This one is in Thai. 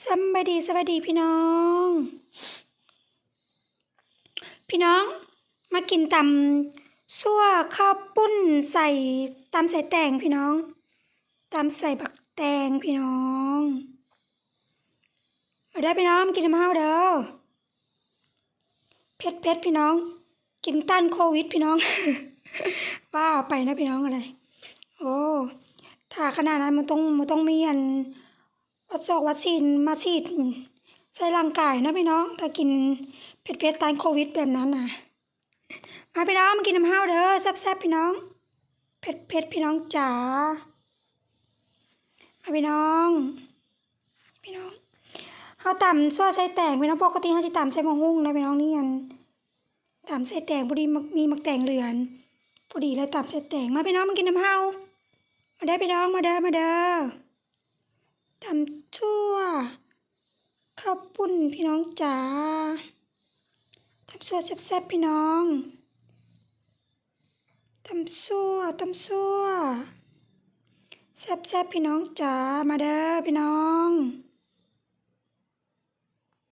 สำบายดีสวัสดีพี่น้อง พี่น้องมากินตำซั่วข้าวปุ้นใส่ตำใส่แตงพี่น้องตำใส่บักแตงพี่น้องมาได้พี่น้องกินน้ำเฮาเด้อเผ็ดเผ็ดพี่น้อง กินต้านโควิดพี่น้องว่าไปนะพี่น้องอะไร โอ้ถ้าขนาดนั้นมันต้องมันต้องมีอัน วัดซอกวัคซีนมาฉีดใส่ร่างกายนะพี่น้องถ้ากินเผ็ดเผ็ดๆต้านโควิดแบบนั้นนะมาพี่น้องมากินน้ำห้าวเด้อแซ่บๆพี่น้อง เผ็ดเผ็ดๆพี่น้องจ๋ามาพี่น้อง พี่น้องเฮาต่ำซั่วใส่แตงพี่น้องปกติเฮาสิต่ำใส่มะฮุ่งนะพี่น้องนี่อันต่ำใส่แตงพอดีมีมักแตงเหลือนพอดีเลยต่ำใส่แตงมาพี่น้องมากินน้ำห้าวมาเด้อพี่น้องมาเด้อมาเด้อำชั่วข้าวปุ้นพี่น้องจ๋าทำชั่วแซ่บๆพี่น้องทำชั่วทำชั่วแซ่บๆพี่น้องจ๋ามาเด้อพี่น้อง